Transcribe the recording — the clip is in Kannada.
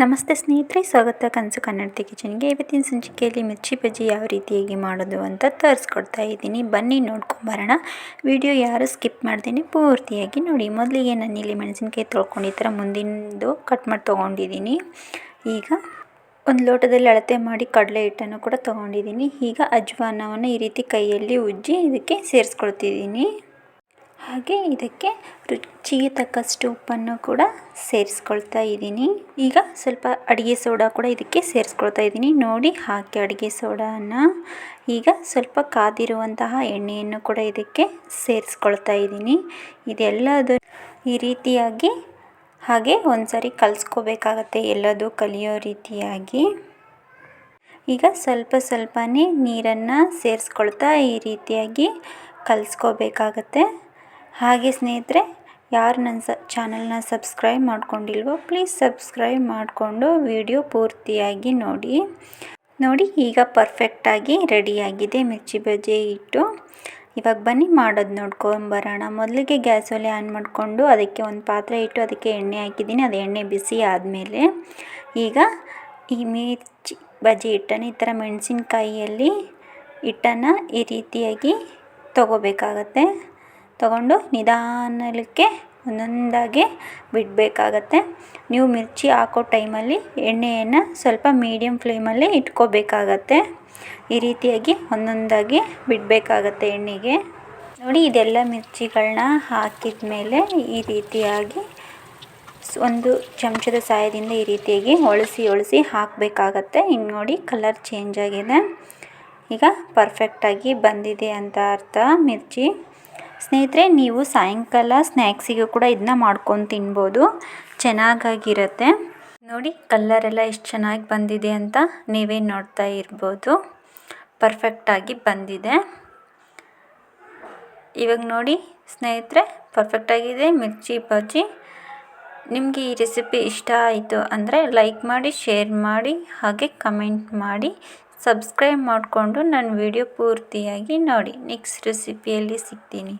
ನಮಸ್ತೆ ಸ್ನೇಹಿತರೆ, ಸ್ವಾಗತ ಕನಸು ಕನ್ನಡತಿ ಕಿಚನ್ಗೆ. ಇವತ್ತಿನ ಸಂಚಿಕೆಯಲ್ಲಿ ಮಿರ್ಚಿ ಬಜ್ಜಿ ಯಾವ ರೀತಿಯಾಗಿ ಮಾಡೋದು ಅಂತ ತೋರಿಸ್ಕೊಡ್ತಾ ಇದ್ದೀನಿ. ಬನ್ನಿ ನೋಡ್ಕೊಂಬರೋಣ ವಿಡಿಯೋ ಯಾರು ಸ್ಕಿಪ್ ಮಾಡ್ತೀನಿ ಪೂರ್ತಿಯಾಗಿ ನೋಡಿ. ಮೊದಲಿಗೆ ನಾನು ಇಲ್ಲಿ ಮೆಣಸಿನ್ಕಾಯಿ ತೊಳ್ಕೊಂಡು ಈ ಥರ ಮುಂದಿನದು ಕಟ್ ಮಾಡಿ ತೊಗೊಂಡಿದ್ದೀನಿ. ಈಗ ಒಂದು ಲೋಟದಲ್ಲಿ ಅಳತೆ ಮಾಡಿ ಕಡಲೆ ಹಿಟ್ಟನ್ನು ಕೂಡ ತೊಗೊಂಡಿದ್ದೀನಿ. ಈಗ ಅಜ್ವಾನವನ್ನು ಈ ರೀತಿ ಕೈಯಲ್ಲಿ ಉಜ್ಜಿ ಇದಕ್ಕೆ ಸೇರಿಸ್ಕೊಳ್ತಿದ್ದೀನಿ. ಹಾಗೆ ಇದಕ್ಕೆ ರುಚಿಗೆ ತಕ್ಕಷ್ಟು ಉಪ್ಪನ್ನು ಕೂಡ ಸೇರಿಸ್ಕೊಳ್ತಾ ಇದ್ದೀನಿ. ಈಗ ಸ್ವಲ್ಪ ಅಡುಗೆ ಸೋಡಾ ಕೂಡ ಇದಕ್ಕೆ ಸೇರಿಸ್ಕೊಳ್ತಾ ಇದ್ದೀನಿ. ನೋಡಿ ಹಾಕಿ ಅಡುಗೆ ಸೋಡಾನ ಈಗ ಸ್ವಲ್ಪ ಕಾದಿರುವಂತಹ ಎಣ್ಣೆಯನ್ನು ಕೂಡ ಇದಕ್ಕೆ ಸೇರಿಸ್ಕೊಳ್ತಾ ಇದ್ದೀನಿ. ಇದೆಲ್ಲದು ಈ ರೀತಿಯಾಗಿ ಹಾಗೆ ಒಂದು ಸಾರಿ ಕಲಿಸ್ಕೋಬೇಕಾಗತ್ತೆ ಎಲ್ಲದೂ ಕಲಿಯೋ ರೀತಿಯಾಗಿ. ಈಗ ಸ್ವಲ್ಪ ಸ್ವಲ್ಪನೇ ನೀರನ್ನು ಸೇರಿಸ್ಕೊಳ್ತಾ ಈ ರೀತಿಯಾಗಿ ಕಲಿಸ್ಕೋಬೇಕಾಗತ್ತೆ. ಹಾಗೆ ಸ್ನೇಹಿತರೆ, ಯಾರು ನನ್ನ ಸ, ಚಾನಲ್ನ ಸಬ್ಸ್ಕ್ರೈಬ್ ಮಾಡ್ಕೊಂಡಿಲ್ವೋ, ಪ್ಲೀಸ್ ಸಬ್ಸ್ಕ್ರೈಬ್ ಮಾಡಿಕೊಂಡು ವಿಡಿಯೋ ಪೂರ್ತಿಯಾಗಿ ನೋಡಿ. ನೋಡಿ, ಈಗ ಪರ್ಫೆಕ್ಟಾಗಿ ರೆಡಿಯಾಗಿದೆ ಮಿರ್ಚಿ ಬಜ್ಜಿ ಇಟ್ಟು ಇವಾಗ ಬನ್ನಿ ಮಾಡೋದು ನೋಡ್ಕೊಂಬರೋಣ ಮೊದಲಿಗೆ ಗ್ಯಾಸ್ ಒಲೆ ಆನ್ ಮಾಡಿಕೊಂಡು ಅದಕ್ಕೆ ಒಂದು ಪಾತ್ರೆ ಇಟ್ಟು ಅದಕ್ಕೆ ಎಣ್ಣೆ ಹಾಕಿದ್ದೀನಿ. ಅದು ಎಣ್ಣೆ ಬಿಸಿ ಆದಮೇಲೆ ಈಗ ಈ ಮಿರ್ಚಿ ಬಜ್ಜಿ ಹಿಟ್ಟನ್ನು ಈ ಥರ ಮೆಣಸಿನ್ಕಾಯಿಯಲ್ಲಿ ಹಿಟ್ಟನ್ನು ಈ ರೀತಿಯಾಗಿ ತೊಗೋಬೇಕಾಗತ್ತೆ. ತಗೊಂಡು ನಿಧಾನಕ್ಕೆ ಒಂದೊಂದಾಗಿ ಬಿಡಬೇಕಾಗತ್ತೆ. ನೀವು ಮಿರ್ಚಿ ಹಾಕೋ ಟೈಮಲ್ಲಿ ಎಣ್ಣೆಯನ್ನು ಸ್ವಲ್ಪ ಮೀಡಿಯಮ್ ಫ್ಲೇಮಲ್ಲಿ ಇಟ್ಕೋಬೇಕಾಗತ್ತೆ. ಈ ರೀತಿಯಾಗಿ ಒಂದೊಂದಾಗಿ ಬಿಡಬೇಕಾಗತ್ತೆ ಎಣ್ಣೆಗೆ. ನೋಡಿ, ಇದೆಲ್ಲ ಮಿರ್ಚಿಗಳನ್ನ ಹಾಕಿದ ಮೇಲೆ ಈ ರೀತಿಯಾಗಿ ಒಂದು ಚಮಚದ ಸಹಾಯದಿಂದ ಈ ರೀತಿಯಾಗಿ ಒಳಸಿ ಒಳಸಿ ಹಾಕಬೇಕಾಗತ್ತೆ. ಇನ್ನು ನೋಡಿ, ಕಲರ್ ಚೇಂಜ್ ಆಗಿದೆ ಈಗ ಪರ್ಫೆಕ್ಟಾಗಿ ಬಂದಿದೆ ಅಂತ ಅರ್ಥ ಮಿರ್ಚಿ. ಸ್ನೇಹಿತರೆ, ನೀವು ಸಾಯಂಕಾಲ ಸ್ನ್ಯಾಕ್ಸಿಗೂ ಕೂಡ ಇದನ್ನ ಮಾಡ್ಕೊಂಡು ತಿನ್ಬೋದು. ಚೆನ್ನಾಗಾಗಿರುತ್ತೆ. ನೋಡಿ, ಕಲ್ಲರೆಲ್ಲ ಎಷ್ಟು ಚೆನ್ನಾಗಿ ಬಂದಿದೆ ಅಂತ ನೀವೇ ನೋಡ್ತಾ ಇರ್ಬೋದು. ಪರ್ಫೆಕ್ಟಾಗಿ ಬಂದಿದೆ. ಇವಾಗ ನೋಡಿ, ಸ್ನೇಹಿತರೆ ಪರ್ಫೆಕ್ಟಾಗಿದೆ ಮಿರ್ಚಿ ಬಜ್ಜಿ. ನಿಮಗೆ ಈ ರೆಸಿಪಿ ಇಷ್ಟ ಆಯಿತು ಅಂದರೆ ಲೈಕ್ ಮಾಡಿ ಶೇರ್ ಮಾಡಿ, ಹಾಗೆ ಕಮೆಂಟ್ ಮಾಡಿ. ಸಬ್ಸ್ಕ್ರೈಬ್ ಮಾಡಿಕೊಂಡು ನನ್ನ ವಿಡಿಯೋ ಪೂರ್ತಿಯಾಗಿ ನೋಡಿ. ನೆಕ್ಸ್ಟ್ ರೆಸಿಪಿಯಲ್ಲಿ ಸಿಗ್ತೀನಿ.